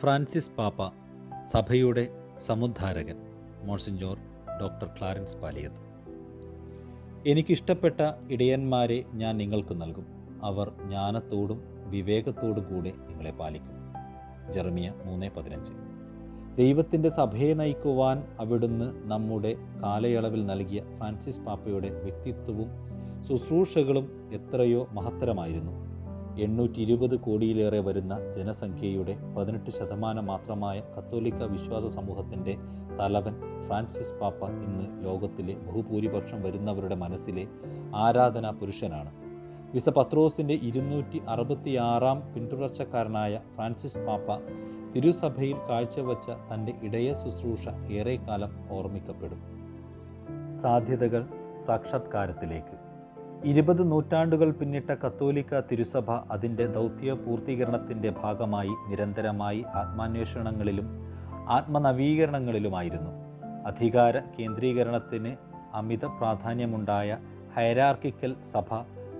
Francis പാപ്പ സഭയുടെ സമുദ്ധാരകൻ മോൺസിഞ്ചോർ ഡോക്ടർ ക്ലാരൻസ് പാലിയത്ത് എനിക്കിഷ്ടപ്പെട്ട ഇടയന്മാരെ ഞാൻ നിങ്ങൾക്ക് നൽകും. അവർ ജ്ഞാനത്തോടും വിവേകത്തോടും കൂടെ നിങ്ങളെ പാലിക്കും. ജെർമിയ മൂന്ന് പതിനഞ്ച്. ദൈവത്തിന്റെ സഭയെ നയിക്കുവാൻ അവിടുന്ന് നമ്മുടെ കാലയളവിൽ നൽകിയ ഫ്രാൻസിസ് പാപ്പയുടെ വ്യക്തിത്വവും ശുശ്രൂഷകളും എത്രയോ മഹത്തരമായിരുന്നു. എണ്ണൂറ്റി ഇരുപത് കോടിയിലേറെ വരുന്ന ജനസംഖ്യയുടെ പതിനെട്ട് ശതമാനം മാത്രമായ കത്തോലിക്ക വിശ്വാസ സമൂഹത്തിന്റെ തലവൻ ഫ്രാൻസിസ് പാപ്പ ഇന്ന് ലോകത്തിലെ ബഹുഭൂരിപക്ഷം വരുന്നവരുടെ മനസ്സിലെ ആരാധനാ പുരുഷനാണ്. വിശുദ്ധ പത്രോസിന്റെ ഇരുന്നൂറ്റി അറുപത്തിയാറാം പിന്തുടർച്ചക്കാരനായ ഫ്രാൻസിസ് പാപ്പ തിരുസഭയിൽ കാഴ്ചവെച്ച തന്റെ ഇടയ ശുശ്രൂഷ ഏറെക്കാലം ഓർമ്മിക്കപ്പെടും. സാധ്യതകൾ സാക്ഷാത്കാരത്തിലേക്ക്. ഇരുപത് നൂറ്റാണ്ടുകൾ പിന്നിട്ട കത്തോലിക്ക തിരുസഭ അതിന്റെ ദൗത്യ പൂർത്തീകരണത്തിന്റെ ഭാഗമായി നിരന്തരമായി ആത്മാന്വേഷണങ്ങളിലും ആത്മനവീകരണങ്ങളിലുമായിരുന്നു. അധികാര കേന്ദ്രീകരണത്തിന് അമിത പ്രാധാന്യമുണ്ടായ ഹൈരാർക്കിക്കൽ സഭ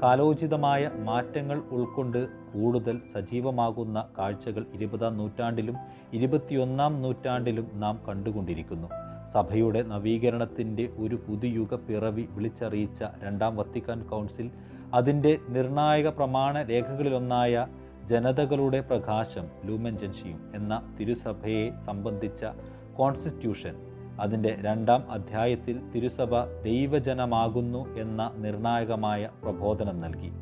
കാലോചിതമായ മാറ്റങ്ങൾ ഉൾക്കൊണ്ട് കൂടുതൽ സജീവമാകുന്ന കാഴ്ചകൾ ഇരുപതാം നൂറ്റാണ്ടിലും ഇരുപത്തിയൊന്നാം നൂറ്റാണ്ടിലും നാം കണ്ടുകൊണ്ടിരിക്കുന്നു. സഭയുടെ നവീകരണത്തിന്റെ ഒരു പുതുയുഗ പിറവി വിളിച്ചറിയിച്ച രണ്ടാം വത്തിക്കാൻ കൗൺസിൽ അതിന്റെ നിർണായക പ്രമാണ രേഖകളിലൊന്നായ ജനതകളുടെ പ്രകാശം ലൂമൻ ജൻഷിയും എന്ന തിരുസഭയെ സംബന്ധിച്ച കോൺസ്റ്റിറ്റ്യൂഷൻ അതിന്റെ രണ്ടാം അധ്യായത്തിൽ തിരുസഭ ദൈവജനമാകുന്നു എന്ന നിർണായകമായ പ്രബോധനം നൽകി.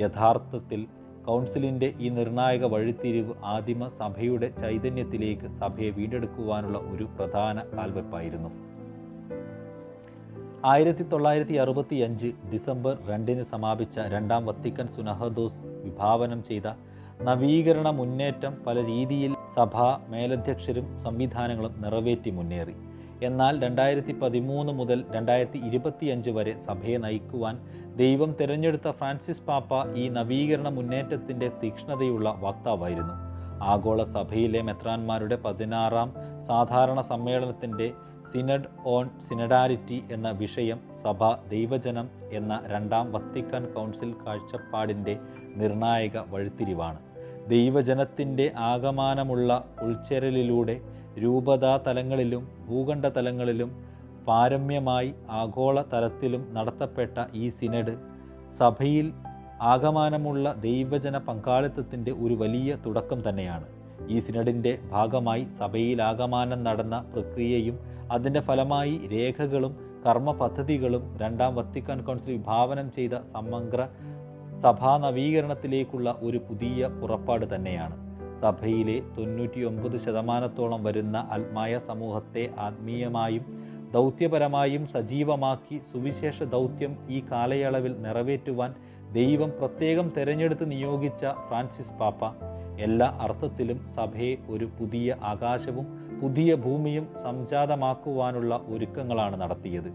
യഥാർത്ഥത്തിൽ കൗൺസിലിന്റെ ഈ നിർണായക വഴിത്തിരിവ് ആദിമ സഭയുടെ ചൈതന്യത്തിലേക്ക് സഭയെ വീണ്ടെടുക്കുവാനുള്ള ഒരു പ്രധാന കാൽവെപ്പായിരുന്നു. ആയിരത്തി തൊള്ളായിരത്തി അറുപത്തി അഞ്ച് ഡിസംബർ രണ്ടിന് സമാപിച്ച രണ്ടാം വത്തിക്കൻ സുനഹദോസ് വിഭാവനം ചെയ്ത നവീകരണ മുന്നേറ്റം പല രീതിയിൽ സഭാ മേലധ്യക്ഷരും സംവിധാനങ്ങളും നിറവേറ്റി മുന്നേറി. എന്നാൽ രണ്ടായിരത്തി പതിമൂന്ന് മുതൽ രണ്ടായിരത്തി ഇരുപത്തിയഞ്ച് വരെ സഭയെ നയിക്കുവാൻ ദൈവം തിരഞ്ഞെടുത്ത ഫ്രാൻസിസ് പാപ്പ ഈ നവീകരണ മുന്നേറ്റത്തിന്റെ തീക്ഷ്ണതയുള്ള വക്താവായിരുന്നു. ആഗോള സഭയിലെ മെത്രാന്മാരുടെ പതിനാറാം സാധാരണ സമ്മേളനത്തിന്റെ സിനഡ് ഓൺ സിനഡാരിറ്റി എന്ന വിഷയം സഭ ദൈവജനം എന്ന രണ്ടാം വത്തിക്കാൻ കൗൺസിൽ കാഴ്ചപ്പാടിന്റെ നിർണായക വഴിത്തിരിവാണ്. ദൈവജനത്തിന്റെ ആകമാനമുള്ള ഉൾച്ചേരലിലൂടെ രൂപതാ തലങ്ങളിലും ഭൂഖണ്ഡ തലങ്ങളിലും പാരമ്യമായി ആഗോള തലത്തിലും നടത്തപ്പെട്ട ഈ സിനഡ് സഭയിൽ ആകമാനമുള്ള ദൈവജന പങ്കാളിത്തത്തിന്റെ ഒരു വലിയ തുടക്കം തന്നെയാണ്. ഈ സിനഡിന്റെ ഭാഗമായി സഭയിൽ ആകമാനം നടന്ന പ്രക്രിയയും അതിന്റെ ഫലമായി രേഖകളും കർമ്മ പദ്ധതികളും രണ്ടാം വത്തിക്കാൻ കൗൺസിൽ വിഭാവനം ചെയ്ത സമഗ്ര സഭാ നവീകരണത്തിലേക്കുള്ള ഒരു പുതിയ പുറപ്പാട് തന്നെയാണ്. സഭയിലെ തൊണ്ണൂറ്റിയൊമ്പത് ശതമാനത്തോളം വരുന്ന ആത്മായ സമൂഹത്തെ ആത്മീയമായും ദൗത്യപരമായും സജീവമാക്കി സുവിശേഷ ദൗത്യം ഈ കാലയളവിൽ നിറവേറ്റുവാൻ ദൈവം പ്രത്യേകം തിരഞ്ഞെടുത്ത് നിയോഗിച്ച ഫ്രാൻസിസ് പാപ്പ. എല്ലാ അർത്ഥത്തിലും സഭയെ ഒരു പുതിയ ആകാശവും പുതിയ ഭൂമിയും സംജാതമാക്കുവാനുള്ള ഒരുക്കങ്ങളാണ് നടത്തിയത്.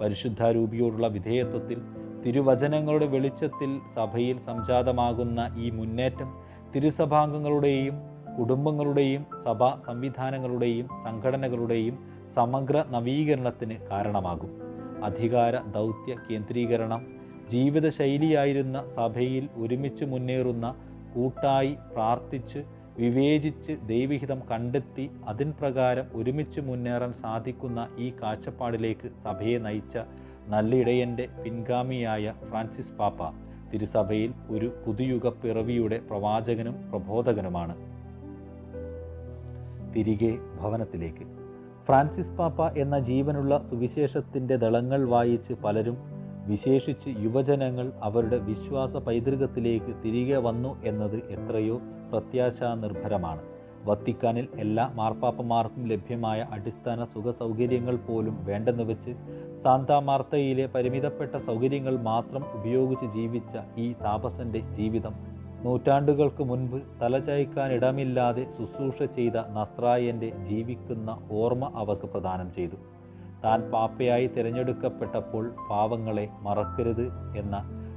പരിശുദ്ധാരൂപിയോടുള്ള വിധേയത്വത്തിൽ തിരുവചനങ്ങളുടെ വെളിച്ചത്തിൽ സഭയിൽ സംജാതമാകുന്ന ഈ മുന്നേറ്റം തിരുസഭാംഗങ്ങളുടെയും കുടുംബങ്ങളുടെയും സഭാ സംവിധാനങ്ങളുടെയും സംഘടനകളുടെയും സമഗ്ര നവീകരണത്തിന് കാരണമാകും. അധികാര ദൗത്യ കേന്ദ്രീകരണം ജീവിതശൈലിയായിരുന്ന സഭയിൽ ഒരുമിച്ച് മുന്നേറുന്ന കൂട്ടായി പ്രാർത്ഥിച്ച് വിവേചിച്ച് ദൈവഹിതം കണ്ടെത്തി അതിൻ പ്രകാരം ഒരുമിച്ച് മുന്നേറാൻ സാധിക്കുന്ന ഈ കാഴ്ചപ്പാടിലേക്ക് സഭയെ നയിച്ച നല്ലിടയന്റെ പിൻഗാമിയായ ഫ്രാൻസിസ് പാപ്പ തിരുസഭയിൽ ഒരു പുതുയുഗ പിറവിയുടെ പ്രവാചകനും പ്രബോധകനുമാണ്. തിരികെ ഭവനത്തിലേക്ക്. ഫ്രാൻസിസ് പാപ്പ എന്ന ജീവനുള്ള സുവിശേഷത്തിന്റെ ദളങ്ങൾ വായിച്ച് പലരും വിശേഷിച്ച് യുവജനങ്ങൾ അവരുടെ വിശ്വാസ പൈതൃകത്തിലേക്ക് തിരികെ വന്നു എന്നത് എത്രയോ പ്രത്യാശാനിർഭരമാണ്. വത്തിക്കാനിൽ എല്ലാ മാർപ്പാപ്പമാർക്കും ലഭ്യമായ അടിസ്ഥാന സുഖ സൗകര്യങ്ങൾ പോലും വേണ്ടെന്ന് വെച്ച് സാന്താ മാർത്തയിലെ പരിമിതപ്പെട്ട സൗകര്യങ്ങൾ മാത്രം ഉപയോഗിച്ച് ജീവിച്ച ഈ താപസന്റെ ജീവിതം നൂറ്റാണ്ടുകൾക്ക് മുൻപ് തലചായ്ക്കാൻ ഇടമില്ലാതെ ശുശ്രൂഷ ചെയ്ത നസ്രായന്റെ ജീവിക്കുന്ന ഓർമ്മ അവർക്ക് പ്രദാനം ചെയ്തു. താൻ പാപ്പയായി തിരഞ്ഞെടുക്കപ്പെട്ടപ്പോൾ പാവങ്ങളെ മറക്കരുത് എന്ന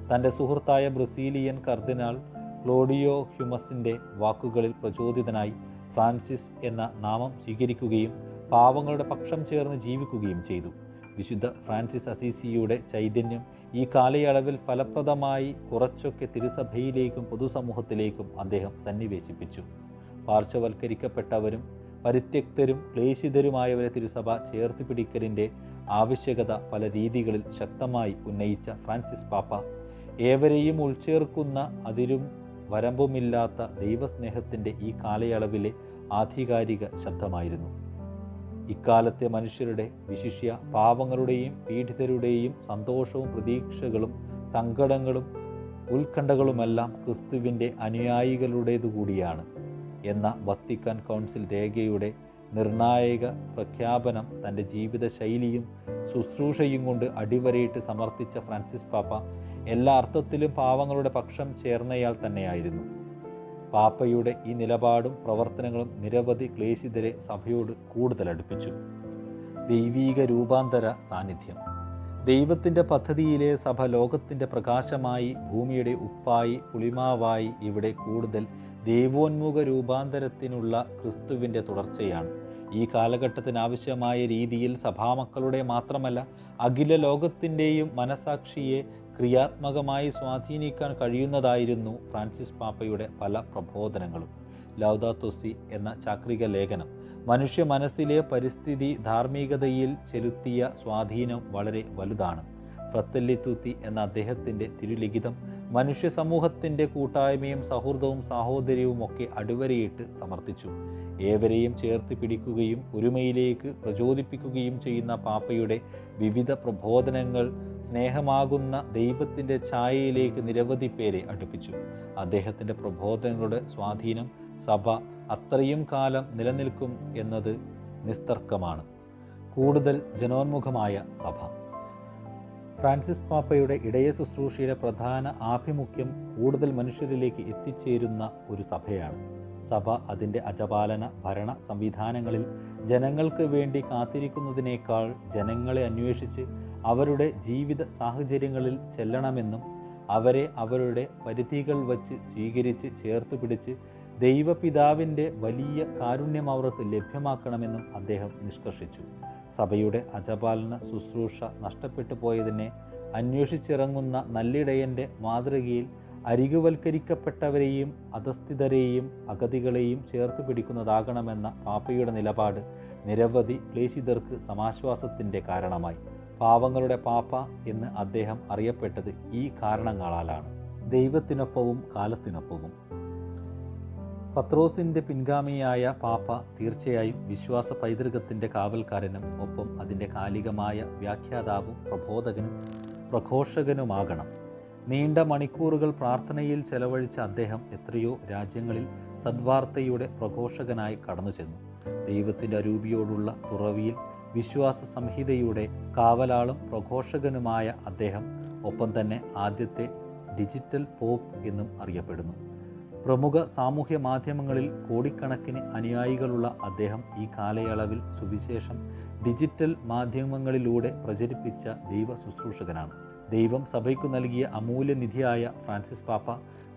തന്റെ സുഹൃത്തായ ബ്രസീലിയൻ കർദിനാൾ ക്ലോഡിയോ ഹ്യൂമസിന്റെ വാക്കുകളിൽ പ്രചോദിതനായി ഫ്രാൻസിസ് എന്ന നാമം സ്വീകരിക്കുകയും പാവങ്ങളുടെ പക്ഷം ചേർന്ന് ജീവിക്കുകയും ചെയ്തു. വിശുദ്ധ ഫ്രാൻസിസ് അസീസിയുടെ ചൈതന്യം ഈ കാലയളവിൽ ഫലപ്രദമായി കുറച്ചൊക്കെ തിരുസഭയിലേക്കും പൊതുസമൂഹത്തിലേക്കും അദ്ദേഹം സന്നിവേശിപ്പിച്ചു. പാർശ്വവൽക്കരിക്കപ്പെട്ടവരും പരിത്യക്തരും ക്ലേശിതരുമായവരെ തിരുസഭ ചേർത്ത് പിടിക്കലിന്റെ ആവശ്യകത പല രീതികളിൽ ശക്തമായി ഉന്നയിച്ച ഫ്രാൻസിസ് പാപ്പ. ഏവരെയും ഉൾച്ചേർക്കുന്ന അതിരും വരമ്പുമില്ലാത്ത ദൈവസ്നേഹത്തിന്റെ ഈ കാലയളവിലെ ആധികാരിക ശബ്ദമായിരുന്നു. ഇക്കാലത്തെ മനുഷ്യരുടെ വിശിഷ്യ പാവങ്ങളുടെയും പീഡിതരുടെയും സന്തോഷവും പ്രതീക്ഷകളും സങ്കടങ്ങളും ഉത്കണ്ഠകളുമെല്ലാം ക്രിസ്തുവിന്റെ അനുയായികളുടേതുകൂടിയാണ് എന്ന വത്തിക്കാൻ കൗൺസിൽ രേഖയുടെ നിർണായക പ്രഖ്യാപനം തന്റെ ജീവിതശൈലിയും ശുശ്രൂഷയും കൊണ്ട് അടിവരയിട്ട് സമർത്ഥിച്ച ഫ്രാൻസിസ് പാപ്പ എല്ലാ അർത്ഥത്തിലും പാവങ്ങളുടെ പക്ഷം ചേർന്നയാൾ തന്നെയായിരുന്നു. പാപ്പയുടെ ഈ നിലപാടും പ്രവർത്തനങ്ങളും നിരവധി ക്ലേശിതരെ സഭയോട് കൂടുതൽ അടുപ്പിച്ചു ദൈവീക രൂപാന്തര സാന്നിധ്യം. ദൈവത്തിന്റെ പദ്ധതിയിലെ സഭ ലോകത്തിന്റെ പ്രകാശമായി ഭൂമിയുടെ ഉപ്പായി പുളിമാവായി ഇവിടെ കൂടുതൽ ദൈവോന്മുഖ രൂപാന്തരത്തിനുള്ള ക്രിസ്തുവിന്റെ തുടർച്ചയാണ്. ഈ കാലഘട്ടത്തിനാവശ്യമായ രീതിയിൽ സഭാമക്കളുടെ മാത്രമല്ല അഖില ലോകത്തിന്റെയും മനസാക്ഷിയെ ക്രിയാത്മകമായി സ്വാധീനിക്കാൻ കഴിയുന്നതായിരുന്നു ഫ്രാൻസിസ് പാപ്പയുടെ പല പ്രബോധനങ്ങളും. ലൗദാത്തൊസി എന്ന ചാക്രിക ലേഖനം മനുഷ്യ മനസ്സിലെ പരിസ്ഥിതി ധാർമ്മികതയിൽ ചെലുത്തിയ സ്വാധീനം വളരെ വലുതാണ്. ഫ്രത്തല്ലിത്തൂത്തി എന്ന അദ്ദേഹത്തിന്റെ തിരുലിഖിതം മനുഷ്യ സമൂഹത്തിന്റെ കൂട്ടായ്മയും സൗഹൃദവും സാഹോദര്യവും ഒക്കെ അടിവരയിട്ട് സമർത്ഥിച്ചു. ഏവരെയും ചേർത്ത് പിടിക്കുകയും ഒരുമയിലേക്ക് പ്രചോദിപ്പിക്കുകയും ചെയ്യുന്ന പാപ്പയുടെ വിവിധ പ്രബോധനങ്ങൾ സ്നേഹമാകുന്ന ദൈവത്തിന്റെ ഛായയിലേക്ക് നിരവധി പേരെ അടുപ്പിച്ചു. അദ്ദേഹത്തിന്റെ പ്രബോധനങ്ങളുടെ സ്വാധീനം സഭ അത്രയും കാലം നിലനിൽക്കും എന്നത് നിസ്തർക്കമാണ്. കൂടുതൽ ജനോന്മുഖമായ സഭ. ഫ്രാൻസിസ് പാപ്പയുടെ ഇടയ ശുശ്രൂഷയുടെ പ്രധാന ആഭിമുഖ്യം കൂടുതൽ മനുഷ്യരിലേക്ക് എത്തിച്ചേരുന്ന ഒരു സഭയാണ്. സഭ അതിന്റെ അജപാലന ഭരണ സംവിധാനങ്ങളിൽ ജനങ്ങൾക്ക് വേണ്ടി കാത്തിരിക്കുന്നതിനേക്കാൾ ജനങ്ങളെ അന്വേഷിച്ച് അവരുടെ ജീവിത സാഹചര്യങ്ങളിൽ ചെല്ലണമെന്നും അവരെ അവരുടെ പരിധികൾ വച്ച് സ്വീകരിച്ച് ചേർത്ത് പിടിച്ച് ദൈവപിതാവിന്റെ വലിയ കാരുണ്യം അവർക്ക് ലഭ്യമാക്കണമെന്നും അദ്ദേഹം നിഷ്കർഷിച്ചു. സഭയുടെ അജപാലന ശുശ്രൂഷ നഷ്ടപ്പെട്ടു പോയതിനെ അന്വേഷിച്ചിറങ്ങുന്ന നല്ലിടയന്റെ മാതൃകയിൽ അരികുവൽക്കരിക്കപ്പെട്ടവരെയും അധസ്ഥിതരെയും അഗതികളെയും ചേർത്ത് പിടിക്കുന്നതാകണമെന്ന പാപ്പയുടെ നിലപാട് നിരവധി ക്ലേശിതർക്ക് സമാശ്വാസത്തിന്റെ കാരണമായി. പാവങ്ങളുടെ പാപ്പ എന്ന് അദ്ദേഹം അറിയപ്പെട്ടത് ഈ കാരണങ്ങളാലാണ്. ദൈവത്തിനൊപ്പവും കാലത്തിനൊപ്പവും പത്രോസിന്റെ പിൻഗാമിയായ പാപ്പ തീർച്ചയായും വിശ്വാസ പൈതൃകത്തിന്റെ കാവൽക്കാരനും ഒപ്പം അതിന്റെ കാലികമായ വ്യാഖ്യാതാവും പ്രബോധകനും പ്രഘോഷകനുമാകണം. നീണ്ട മണിക്കൂറുകൾ പ്രാർത്ഥനയിൽ ചെലവഴിച്ച അദ്ദേഹം എത്രയോ രാജ്യങ്ങളിൽ സദ്വാർത്തയുടെ പ്രഘോഷകനായി കടന്നു ചെന്നു ദൈവത്തിന്റെ അരൂപിയോടുള്ള തുറവിയിൽ വിശ്വാസ സംഹിതയുടെ കാവലാളും പ്രഘോഷകനുമായ അദ്ദേഹം ഒപ്പം തന്നെ ആദ്യത്തെ ഡിജിറ്റൽ പോപ്പ് എന്നും അറിയപ്പെടുന്നു. പ്രമുഖ സാമൂഹ്യ മാധ്യമങ്ങളിൽ കോടിക്കണക്കിന് അനുയായികളുള്ള അദ്ദേഹം ഈ കാലയളവിൽ സുവിശേഷം ഡിജിറ്റൽ മാധ്യമങ്ങളിലൂടെ പ്രചരിപ്പിച്ച ദൈവ ശുശ്രൂഷകനാണ്. ദൈവം സഭയ്ക്കു നൽകിയ അമൂല്യനിധിയായ ഫ്രാൻസിസ് പാപ്പ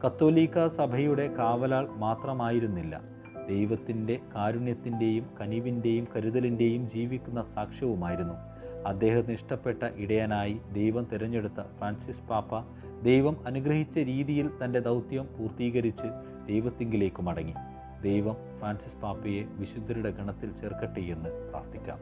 കത്തോലിക്ക സഭയുടെ കാവലാൾ മാത്രമായിരുന്നില്ല. ദൈവത്തിന്റെ കാരുണ്യത്തിന്റെയും കനിവിന്റെയും കരുതലിന്റെയും ജീവിക്കുന്ന സാക്ഷ്യവുമായിരുന്നു. അദ്ദേഹത്തിന് ഇഷ്ടപ്പെട്ട ഇടയനായി ദൈവം തിരഞ്ഞെടുത്ത ഫ്രാൻസിസ് പാപ്പ ദൈവം അനുഗ്രഹിച്ച രീതിയിൽ തന്റെ ദൗത്യം പൂർത്തീകരിച്ച് ദൈവത്തിങ്കിലേക്ക് മടങ്ങി. ദൈവം ഫ്രാൻസിസ് പാപ്പയെ വിശുദ്ധരുടെ ഗണത്തിൽ ചേർക്കട്ടെ എന്ന് പ്രാർത്ഥിക്കാം.